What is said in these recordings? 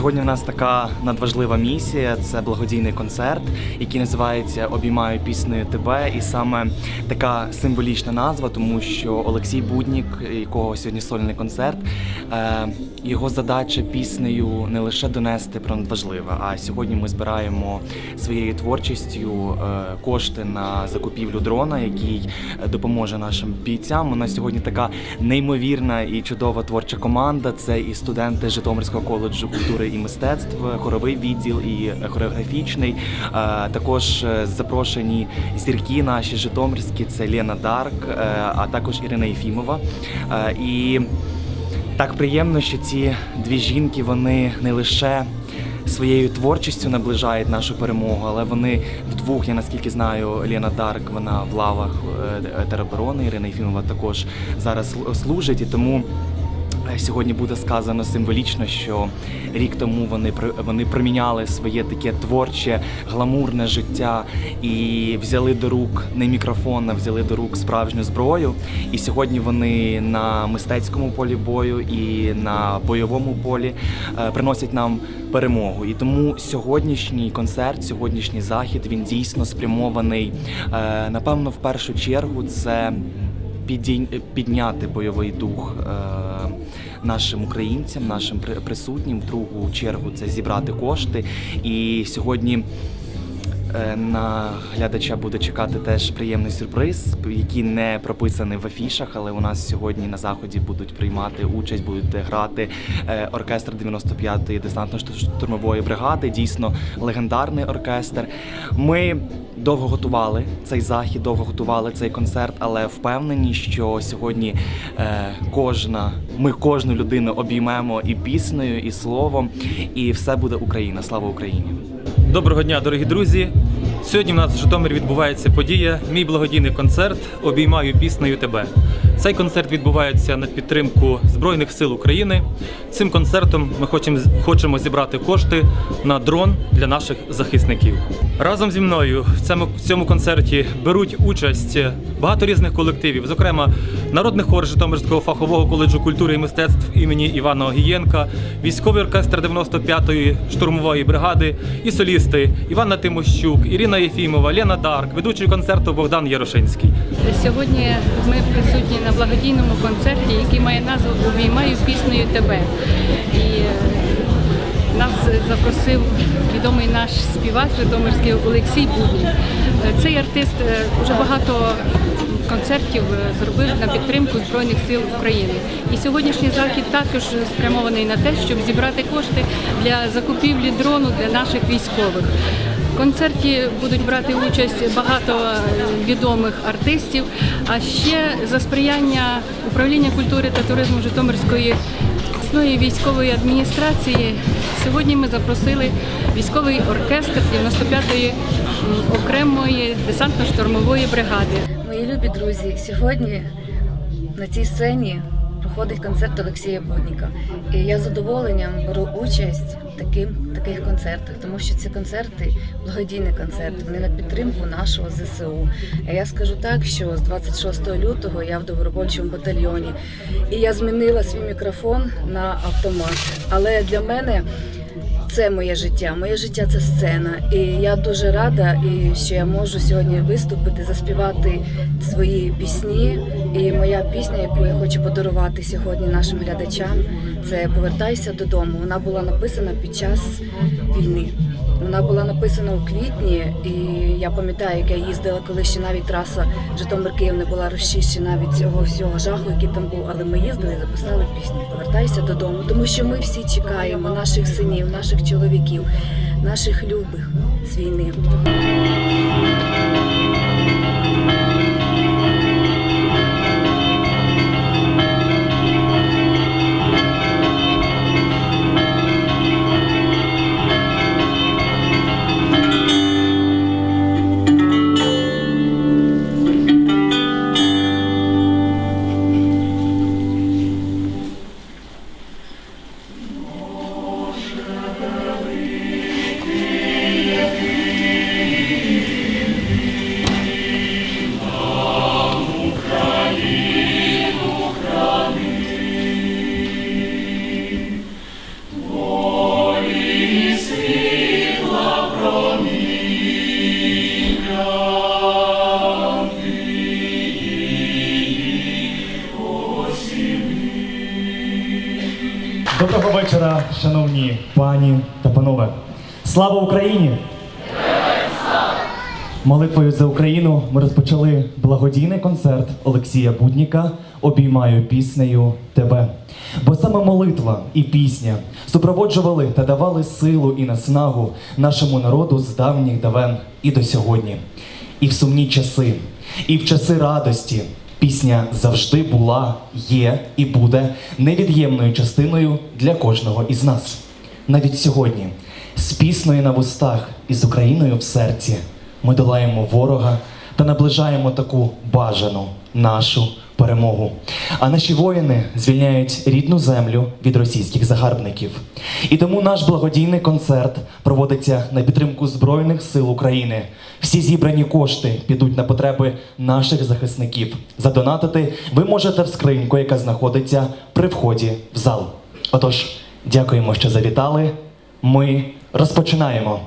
Сьогодні в нас така надважлива місія. Це благодійний концерт, який називається Обіймаю піснею тебе. І саме така символічна назва, тому що Олексій Буднік, якого сьогодні сольний концерт, е, його задача піснею не лише донести про надважливе, а сьогодні ми збираємо своєю творчістю е, кошти на закупівлю дрона, який допоможе нашим бійцям. У нас сьогодні така неймовірна і чудова творча команда. Це і студенти Житомирського коледжу культури і мистецтв, хоровий відділ і хореографічний. Також е, запрошені зірки наші житомирські. Це Лена Дарк, е, а також Ірина Єфімова. Е, І так приємно, що ці дві жінки вони не лише своєю творчістю наближають нашу перемогу, але вони вдвох, я наскільки знаю, Лена Дарк, вона в лавах тероборони, Ірина Єфімова також зараз служить, і тому. Е, Сьогодні буде сказано символічно, що рік тому вони вони проміняли своє таке творче, гламурне життя і взяли до рук не мікрофон, а взяли до рук справжню зброю. І сьогодні вони на мистецькому полі бою і на бойовому полі е, приносять нам перемогу. І тому сьогоднішній концерт, сьогоднішній захід він дійсно спрямований. е, Напевно, в першу чергу це підняти бойовий дух нашим українцям, нашим при- присутнім. В другу чергу це зібрати кошти. І сьогодні. Е, На глядача буде чекати теж приємний сюрприз, який не прописаний в афішах, але у нас сьогодні на заході будуть приймати участь, будуть грати е, оркестр 95-ї десантно-штурмової бригади. Дійсно легендарний оркестр. Ми довго готували цей захід, довго готували цей концерт, але впевнені, що сьогодні е, кожна, ми кожну людину обіймемо і піснею, і словом, і все буде Україна. Слава Україні! Доброго дня, дорогі друзі. Сьогодні в нас в Житомирі відбувається подія. Мій благодійний концерт Обіймаю піснею тебе. Цей концерт відбувається на підтримку Збройних сил України. Цим концертом ми хочемо, хочемо зібрати кошти на дрон для наших захисників. Разом зі мною в цьому, в цьому концерті беруть участь багато різних колективів, зокрема народний хор Житомирського фахового коледжу культури і мистецтв імені Івана Огієнка, військовий оркестр 95-ї штурмової бригади і солісти Іванна Тимощук, Ірина Єфімова, Лена Дарк, ведучий концерту Богдан Ярошинський. Сьогодні ми присутні на благодійному концерті, який має назву Обіймаю піснею тебе. І е, нас запросив відомий наш співак Житомирський Олексій Будній. Цей артист е, вже багато концертів е, зробив на підтримку Збройних сил України. І сьогоднішній захід також спрямований на те, щоб зібрати кошти для закупівлі дрону для наших військових. Концерті будуть брати участь багато е, відомих артистів, а ще за сприяння управління культури та туризму Житомирської обласної військової адміністрації. Сьогодні ми запросили військовий оркестр 95-ї окремої десантно-штурмової бригади. Мої любі друзі, сьогодні на цій сцені проходить концерт Олексія Будніка. І я з задоволенням беру участь в таким, таких концертах, тому що ці концерти благодійні концерти, вони на підтримку нашого ЗСУ. Я скажу так, що з 26 лютого я в добровольчому батальйоні, і я змінила свій мікрофон на автомат. Але для мене це моє життя. Моє життя це сцена. І я дуже рада, і що я можу сьогодні виступити, заспівати свої пісні. І моя пісня, яку я хочу подарувати сьогодні нашим глядачам, це Повертайся додому. Вона була написана під час війни. Вона була написана у квітні, і я пам'ятаю, як я їздила, коли ще навіть траса Житомир-Київ не була розчищена від цього всього жаху, який там був. Але ми їздили записали пісню Повертайся додому, тому що ми всі чекаємо наших синів, наших чоловіків, наших любих з війни. Доброго вечора, шановні пані та панове. Слава Україні! Молитвою за Україну ми розпочали благодійний концерт Олексія Будніка Обіймаю піснею тебе. Бо саме молитва і пісня супроводжували та давали силу і наснагу нашому народу з давніх давен і до сьогодні. І в сумні часи, і в часи радості пісня завжди була, є і буде невід'ємною частиною для кожного із нас. Навіть сьогодні, з піснею на вустах і з Україною в серці, ми долаємо ворога та наближаємо таку бажану нашу перемогу. А наші воїни звільняють рідну землю від російських загарбників. І тому наш благодійний концерт проводиться на підтримку Збройних сил України. Всі зібрані кошти підуть на потреби наших захисників. Задонатити ви можете в скриньку, яка знаходиться при вході в зал. Отож, дякуємо, що завітали. Ми розпочинаємо.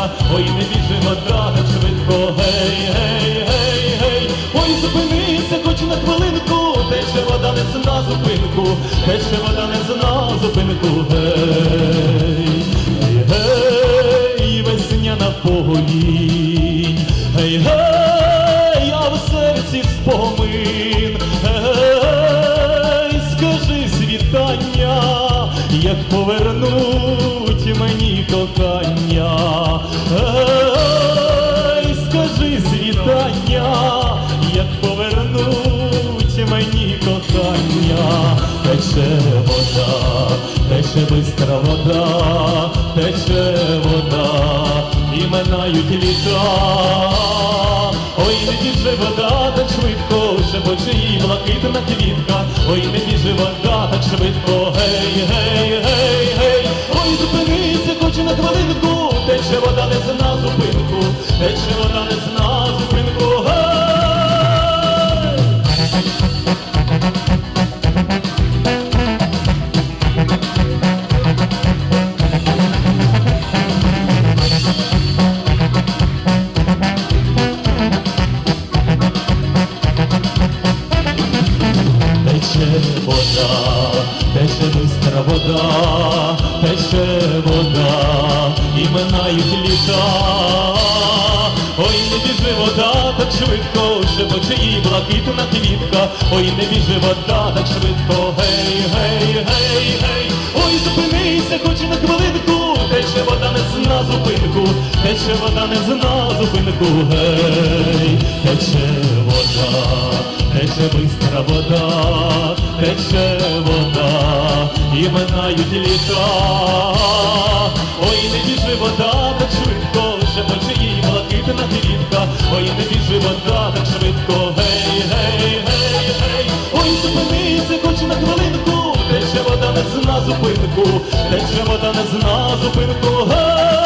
вода, ой, не біжи вода, так швидко, гей, гей, гей, гей, ой, зупинися, хоч на хвилинку, те, тече вода не зна зупинку, те, тече вода не зна зупинку, гей, гей, гей, весняна погонінь, гей, гей, а в серці спомин, гей, скажи світання, як пове. Вода, тече вода, і минають літа. Ой, не біжи вода так швидко, шепоче їй блакитна квітка, ой, не біжи вода так швидко, гей, гей, швидко, шепоче їй блакитна квітка. Ой, не біжи вода так швидко, гей, гей, гей, гей. Ой, зупинися, хоч на хвилинку, тече вода не зна зупинку, тече вода не зна зупинку, гей, тече вода. Тече бистра вода, тече вода, і минають літа. Тече вода не зна зупинку.